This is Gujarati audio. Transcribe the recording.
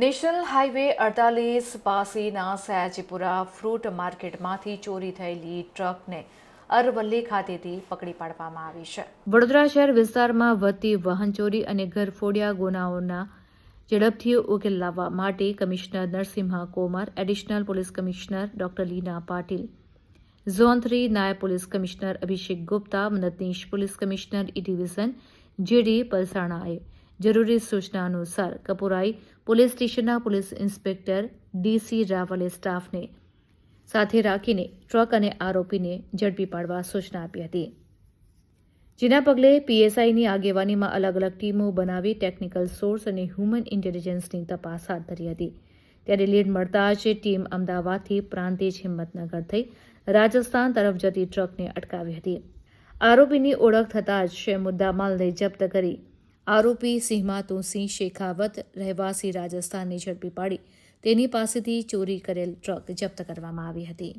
નેશનલ હાઈવે અડતાલીસ પાસેના સયાજીપુરા ફ્રૂટ માર્કેટમાંથી ચોરી થયેલી ટ્રકને અરવલ્લી ખાતેથી પકડી પાડવામાં આવી છે. વડોદરા શહેર વિસ્તારમાં વધતી વાહન ચોરી અને ઘરફોડિયા ગુનાઓના ઝડપથી ઉકેલ લાવવા માટે commissioner Narasimha Komar, additional police commissioner doctor Leena Patil, zone three નાયબ પોલીસ કમિશનર અભિષેક ગુપ્તા, મદદનીશ police commissioner E division JD પલસાણાએ જરૂરી સૂચના અનુસાર કપુરાઈ પોલીસ સ્ટેશનના પોલીસ ઇન્સ્પેક્ટર ડીસી રાવલે સ્ટાફને સાથે રાખીને ટ્રક અને આરોપીને ઝડપી પાડવા સૂચના આપી હતી. જેના પગલે પીએસઆઈની આગેવાનીમાં અલગ અલગ ટીમો બનાવી ટેકનિકલ સોર્સ અને હ્યુમન ઇન્ટેલિજન્સની તપાસ હાથ ધરી હતી. ત્યારે લીડ મળતા જ ટીમ અમદાવાદથી પ્રાંતિજ હિંમતનગર થઈ રાજસ્થાન તરફ જતી ટ્રકને અટકાવી હતી. આરોપીની ઓળખ થતાં જ મુદ્દામાલને જપ્ત કરી આરોપી સિંહમાતુસિંહ શેખાવત રહેવાસી રાજસ્થાનને ઝડપી પાડી. તેની પાસેથી ચોરી કરેલ ટ્રક જપ્ત કરવામાં આવી હતી.